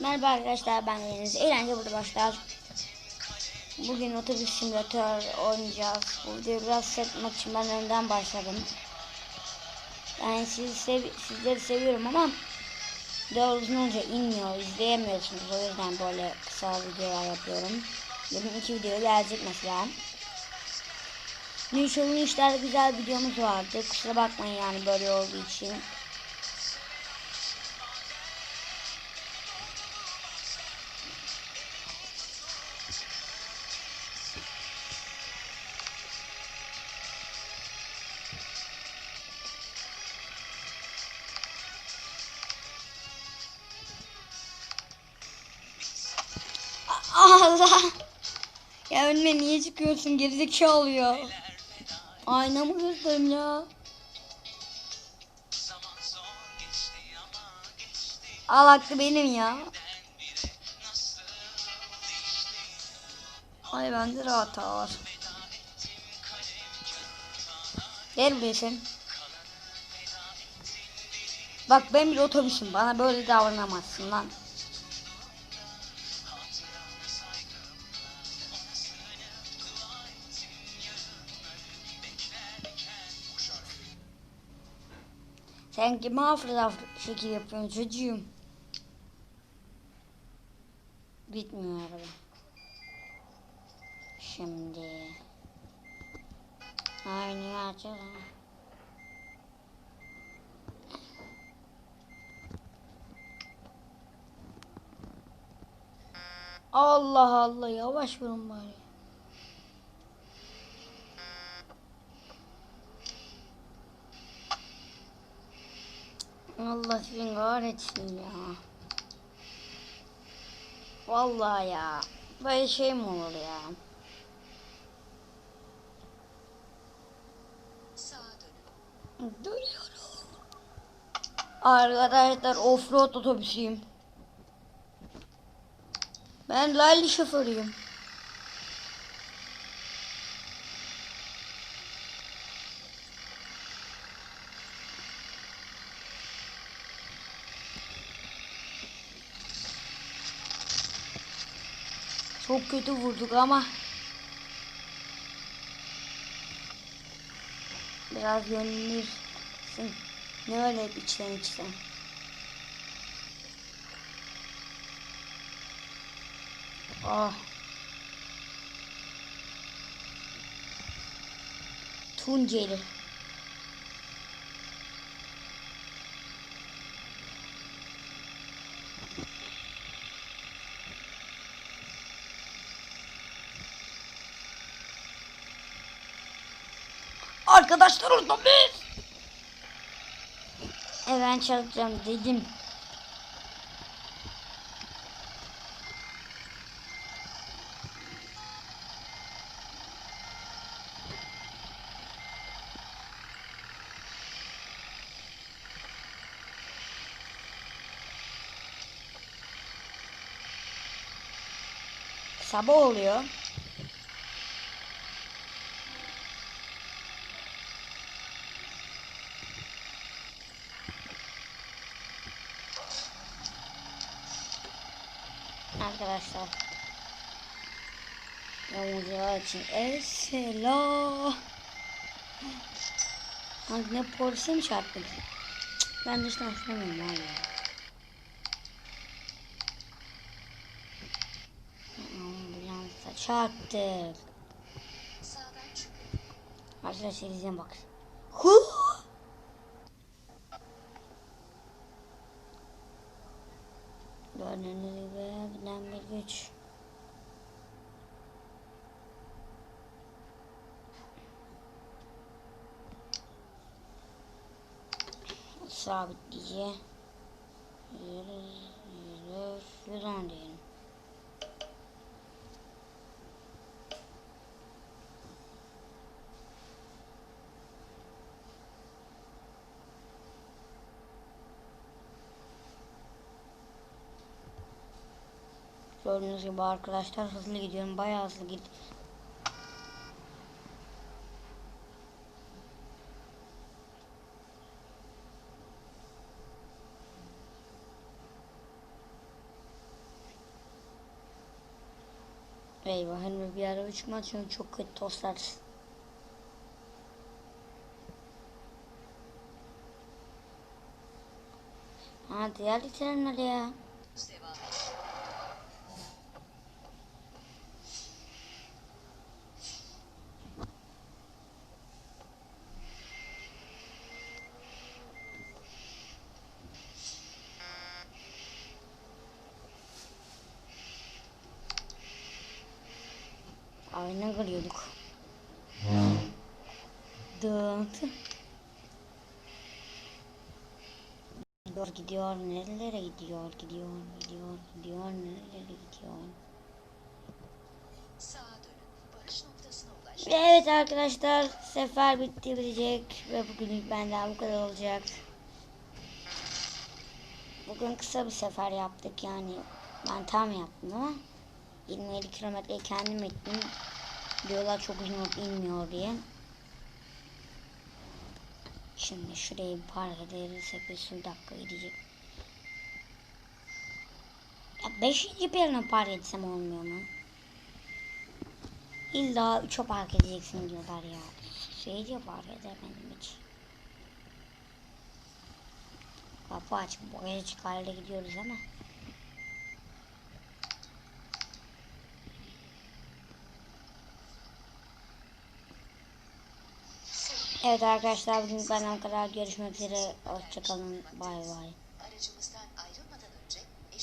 Merhaba arkadaşlar ben Deniz. Eğlence burada başlar. Bugün otobüs simülatör oynayacağız. Bu videoyu biraz sıkmak için ben önden başladım. Yani sizi sev sizleri seviyorum ama video uzun olunca inmiyor, izleyemiyorsunuz. O yüzden böyle kısa videolar yapıyorum. Bugün iki video gelecek mesela. Dün şovun işlerde güzel videomuz vardı. Kusura bakmayın yani böyle olduğu için. Allah. Ya önüne niye çıkıyorsun? Gerizekalı oluyor. Ayna mı göstereyim ya? Al hakkı benim ya. Ay bende de hata var. Gel buraya sen. Bak ben bir otobüsüm. Bana böyle davranamazsın lan. Sen kime hafıza şekil yapıyorsun çocuğum? Bitmiyor araba. Şimdi. Aynı açalım. Allah Allah yavaş vurun bari. Allah seni kahretsin ya. Vallahi ya. Böyle şey mi olur ya? Duyuyorum. Arkadaşlar offroad otobüsüyüm. Ben rally şoförüyüm. Çok kötü vurduk ama biraz yönlenirsin. Ne öyle içten içten. Ah. Tunceli. Arkadaşlar orada bir. E ben çalacağım dedim. Sabah oluyor. Arkadaşlar. Yolcular için Esela. Hangi ne polise mi çarptı? Cık, Ben dıştan var ya. Ambulansa çarptık. Arkadaşlar izleyin bak. Huh! Gibi giden bir güç. Sabitleyici. Yüz, yüz on diyelim. Gördüğünüz gibi arkadaşlar hızlı gidiyorum. Bayağı hızlı git. Eyvah henüz bir araba çıkmaz çünkü çok kötü toslarsın. Hadi hadi sen hadi ya. Ayna kırıyorduk. Dağıntı. Gidiyor gidiyor nerelere gidiyor gidiyor gidiyor gidiyor nerelere gidiyor. Evet arkadaşlar sefer bitti bitecek ve bugünlük benden bu kadar olacak. Bugün kısa bir sefer yaptık yani ben tam yaptım ama 27 kilometreyi kendim ettim. Diyorlar çok uzun inmiyor diye. Şimdi şurayı park edersek bir sürü dakika gidecek. Ya 5. bir yerine park etsem olmuyor mu? İlla 3'e park edeceksin diyorlar ya. Şeyce park eder benim hiç. Kapı açık boya çıkarla gidiyoruz ama. Evet arkadaşlar bugün benden kadar görüşmek üzere. Hoşçakalın. Bay bay.